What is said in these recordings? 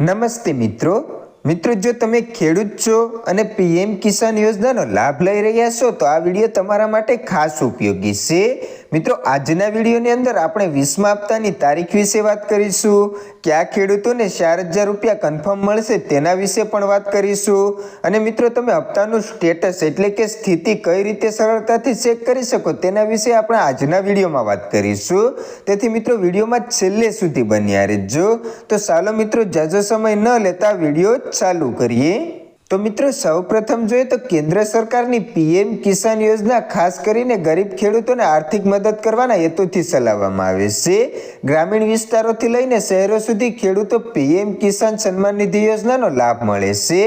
નમસ્તે મિત્રો. મિત્રો, જો તમે ખેડૂત છો અને પીએમ કિસાન યોજનાનો લાભ લઈ રહ્યા છો, તો આ વીડિયો તમારા માટે ખાસ ઉપયોગી છે. મિત્રો, આજના વિડીયોની અંદર આપણે વીસમા હપ્તાની તારીખ વિશે વાત કરીશું, કયા ખેડૂતોને ચાર હજાર રૂપિયા કન્ફર્મ મળશે તેના વિશે પણ વાત કરીશું. અને મિત્રો, તમે હપ્તાનું સ્ટેટસ એટલે કે સ્થિતિ કઈ રીતે સરળતાથી ચેક કરી શકો તેના વિશે આપણે આજના વિડીયોમાં વાત કરીશું. તેથી મિત્રો, વિડીયોમાં છેલ્લે સુધી બન્યા રહેજો. તો ચાલો મિત્રો, જાજો સમય ન લેતા વીડિયો ચાલુ કરીએ. તો મિત્રો, સૌપ્રથમ જોઈએ તો કેન્દ્ર સરકારની પીએમ કિસાન યોજના ખાસ કરીને ગરીબ ખેડૂતોને આર્થિક મદદ કરવાના હેતુથી ચલાવવામાં આવે છે. ગ્રામીણ વિસ્તારોથી લઈને શહેરો સુધી ખેડૂતો પીએમ કિસાન સન્માન નિધિ યોજનાનો લાભ મળે છે.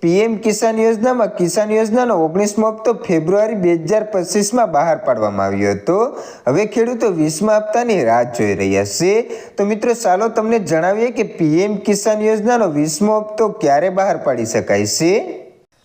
પીએમ કિસાન યોજનામાં કિસાન યોજનાનો ઓગણીસમો હપ્તો ફેબ્રુઆરી બે હજાર પચીસમાં બહાર પાડવામાં આવ્યો હતો. હવે ખેડૂતો વીસમા હપ્તાની રાહ જોઈ રહ્યા છે. તો મિત્રો, ચાલો તમને જણાવીએ કે પીએમ કિસાન યોજનાનો વીસમો હપ્તો ક્યારે બહાર પાડી શકાય છે?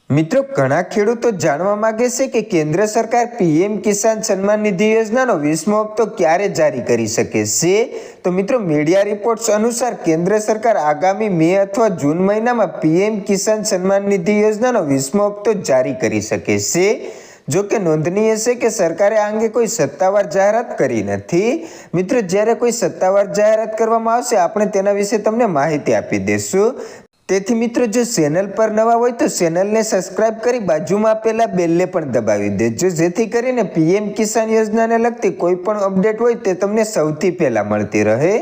મિત્રો, ઘણા ખેડૂતો જાણવા માંગે છે કે કેન્દ્ર સરકાર પીએમ કિસાન સન્માન નિધિ યોજનાનો વીસમો હપ્તો ક્યારે જારી કરી શકે છે? તો મિત્રો મીડિયા રિપોર્ટ્સ અનુસાર કેન્દ્ર સરકાર આગામી મે અથવા જૂન મહિનામાં પીએમ કિસાન સન્માન નિધિ યોજનાનો વીસમો હપ્તો જારી કરી શકે છે. જો કે નોંધનીય છે કે સરકારે આ અંગે કોઈ સત્તાવાર જાહેરાત કરી નથી. મિત્રો, જ્યારે કોઈ સત્તાવાર જાહેરાત કરવામાં આવશે, આપણે તેના વિશે તમને માહિતી આપી દઈશું તેથી મિત્રો, જો ચેનલ પર નવા હોય તો ચેનલને સબસ્ક્રાઇબ કરી બાજુમાં આપેલા બેલને પણ દબાવી દેજો. જેથી કરીને પીએમ કિસાન યોજનાને લગતી કોઈ પણ અપડેટ હોય તે તમને સૌથી પહેલાં મળતી રહે.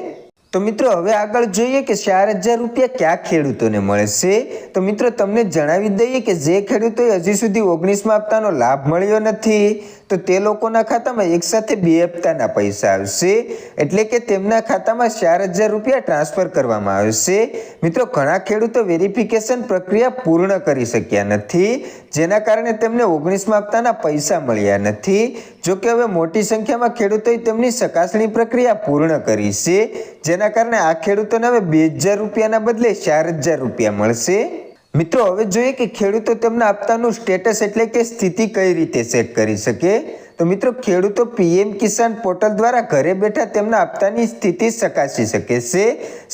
તો મિત્રો, હવે આગળ જોઈએ કે ચાર હજાર રૂપિયા કયા ખેડૂતોને મળશે તો મિત્રો, તમને જણાવી દઈએ કે જે ખેડૂતોએ હજી સુધી ઓગણીસમાં હપ્તાનો લાભ મળ્યો નથી, તો તે લોકોના ખાતામાં એકસાથે બે હપ્તાના પૈસા આવશે. એટલે કે તેમના ખાતામાં ચાર હજાર રૂપિયા ટ્રાન્સફર કરવામાં આવશે મિત્રો, ઘણા ખેડૂતો વેરિફિકેશન પ્રક્રિયા પૂર્ણ કરી શક્યા નથી, જેના કારણે તેમને ઓગણીસમાં હપ્તાના પૈસા મળ્યા નથી. જોકે હવે મોટી સંખ્યામાં ખેડૂતોએ તેમની ચકાસણી પ્રક્રિયા પૂર્ણ કરી છે. જેના કારણે આ ખેડૂતોને હવે બે હજાર રૂપિયાના બદલે ચાર હજાર રૂપિયા મળશે. મિત્રો, હવે જોઈએ કે ખેડૂતો તેમના આપતાનું સ્ટેટસ એટલે કે સ્થિતિ કઈ રીતે ચેક કરી શકે. તો મિત્રો, ખેડૂતો પીએમ કિસાન પોર્ટલ દ્વારા ઘરે બેઠા તેમના હપ્તાની સ્થિતિ ચકાસી શકે છે.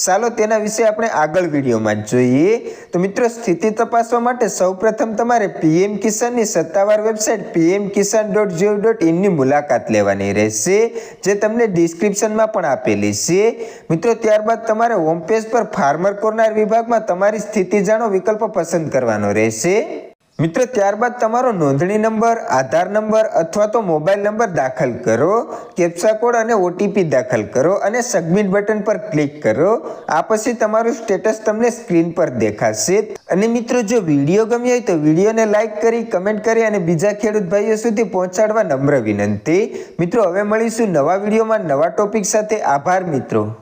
ચાલો તેના વિશે આપણે આગળ વિડીયોમાં જોઈએ. તો મિત્રો, સ્થિતિ તપાસવા માટે સૌપ્રથમ તમારે પીએમ કિસાનની સત્તાવાર website PM Kisan dot G O dot ઇનની મુલાકાત લેવાની રહેશે, જે તમને ડિસ્ક્રિપ્શનમાં પણ આપેલી છે. મિત્રો, ત્યારબાદ તમારે હોમ પર ફાર્મર કોર્નર વિભાગમાં તમારી સ્થિતિ જાણો વિકલ્પ પસંદ કરવાનો રહેશે. મિત્રો, ત્યારબાદ તમારો નોંધણી નંબર, આધાર નંબર અથવા તો મોબાઈલ નંબર દાખલ કરો, કેપ્સા કોડ અને ઓટીપી દાખલ કરો અને સબમિટ બટન પર ક્લિક કરો. આ પછી તમારું સ્ટેટસ તમને સ્ક્રીન પર દેખાશે. અને મિત્રો, જો વીડિયો ગમ્યો હોય તો વિડીયોને લાઇક કરી, કમેન્ટ કરી અને બીજા ખેડૂત ભાઈઓ સુધી પહોંચાડવા નમ્ર વિનંતી. મિત્રો, હવે મળીશું નવા વિડીયોમાં નવા ટોપિક સાથે. આભાર, મિત્રો.